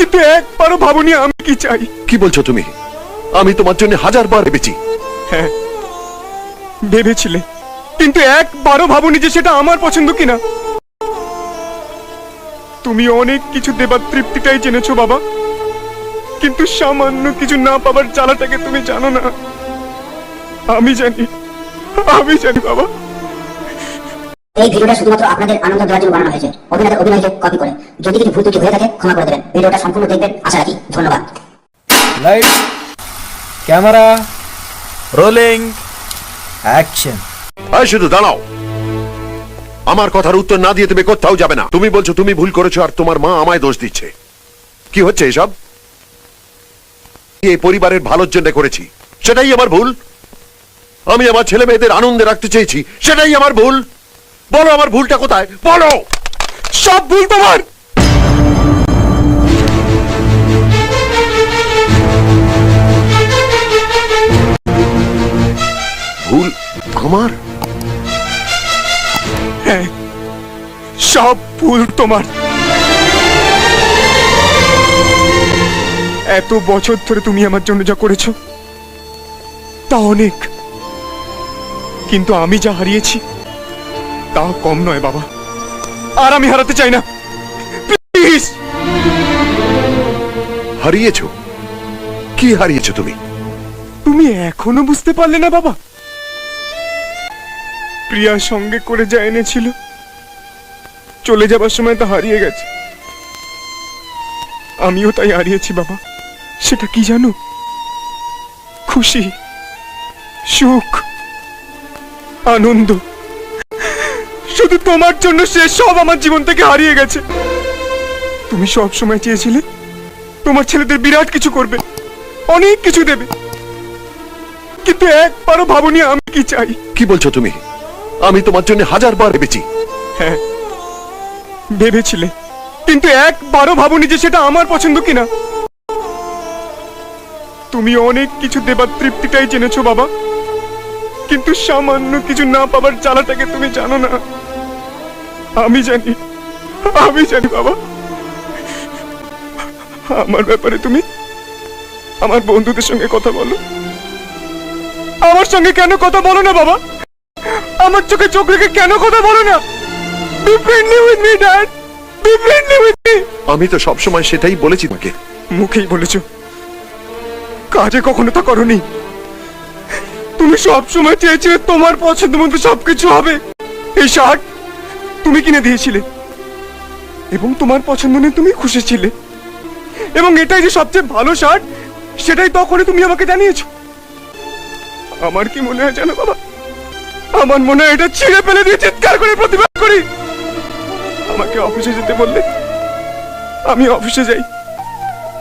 কিন্তু একবারও ভাবনি আমি কি চাই। কি বলছো তুমি? আমি তোমার জন্য হাজার বার ভেবেছি। হ্যাঁ ভেবেছিলে। কিন্তু একবারও ভাবনি যে সেটা আমার পছন্দ কিনা। তুমি অনেক কিছু দেবার তৃপ্তিটাই জেনেছো বাবা। কিন্তু সামান্য কিছু না পাবার জ্বালাটাকে তুমি জানো না। আমি জানি আমি জানি বাবা। এই ভিডিওটা শুধুমাত্র আপনাদের আনন্দ দেওয়ার জন্য বানানো হয়েছে। অভিনেতা অভিনয়কে কপি করে। যদি কিছু ভুল ত্রুটি হয়ে থাকে ক্ষমা করে দেবেন। ভিডিওটা সম্পূর্ণ দেখবেন। আশা রাখি। ধন্যবাদ। লাইট ক্যামেরা রোলিং অ্যাকশন আয় শুধু দাঁড়াও। আমার কথার উত্তর না দিয়ে তুমি কোথাও যাবে না। তুমি বলছো তুমি ভুল করেছ আর তোমার মা আমায় দোষ দিচ্ছে। কি হচ্ছে এসব? এই পরিবারের ভালোর জন্য করেছি। সেটাই আমার ভুল। আমি আমার ছেলে মেয়েদের আনন্দে রাখতে চেয়েছি। সেটাই আমার ভুল। বলো আমার ভুলটা কোথায়? বলো! সব ভুল তোমার! আমার হ্যাঁ সব ভুল তোমার। এত বছর ধরে তুমি আমার জন্য যা করেছ তা অনেক। কিন্তু আমি যা হারিয়েছি তা কম নয় বাবা। আর আমি হারাতে চাই না। প্লিজ হারিয়েছো? কি হারিয়েছো তুমি? তুমি এখনও বুঝতে পারলে না বাবা। প্রিয়া সঙ্গে করে যা এনেছিল। চলে যাবার সময় তা হারিয়ে গেছে। আমিও তাই হারিয়েছি বাবা। সেটা কি জানো? খুশি, সুখ, আনন্দ। শুধু তোমার জন্য সে সব আমার জীবন থেকে হারিয়ে গেছে। তুমি সব সময় চেয়েছিলে তোমার ছেলেদের বিরাট কিছু করবে, অনেক কিছু দেবে। কিন্তু একবারও ভাবনি আমি কি চাই। কি বলছো তুমি? আমি তোমার জন্য হাজার বার ভেবেছি। হ্যাঁ ভেবেছিলে। কিন্তু একবারও ভাবুনি যে সেটা আমার পছন্দ কিনা। তুমি অনেক কিছু দেবার তৃপ্তিটাই জেনেছো, বাবা। কিন্তু সামান্য কিছু না পাবার জ্বালাটাকে তুমি জানো না। আমি জানি আমি জানি, বাবা। আমার ব্যাপারে তুমি আমার বন্ধুদের সঙ্গে কথা বলো। আমার সঙ্গে কেন কথা বলো না, বাবা? আমার চোখে চোখ রেখে কেন কথা বলো না? Be friendly with me dad be friendly with me আমি তো সবসময় সেটাই বলেছি তোমাকে। মুখেই বলেছ। কাজে কখনো তা করনি। তুমি সব সময় চেয়েছিলে তোমার পছন্দ মতো সবকিছু হবে। এই শার্ট তুমি কিনে দিয়েছিলে। এবং তোমার পছন্দ নিয়ে তুমি খুশি ছিলে। এবং এটাই যে সবচেয়ে ভালো শার্ট সেটাই তখনই তুমি আমাকে জানিয়েছো। আমার কি মনে হয় জানো বাবা? আমার মনে এটা ছিঁড়ে ফেলে দিয়ে চিৎকার করে প্রতিবাদ করি। আমাকে অফিসে যেতে বললে, আমি অফিসে যাই।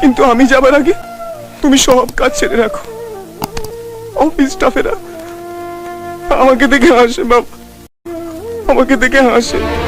কিন্তু আমি যাবার আগে তুমি সব কাজ ছেড়ে রাখো। অফিস স্টাফেরা আমাকে দেখে হাসে, বাবা। আমাকে দেখে হাসে।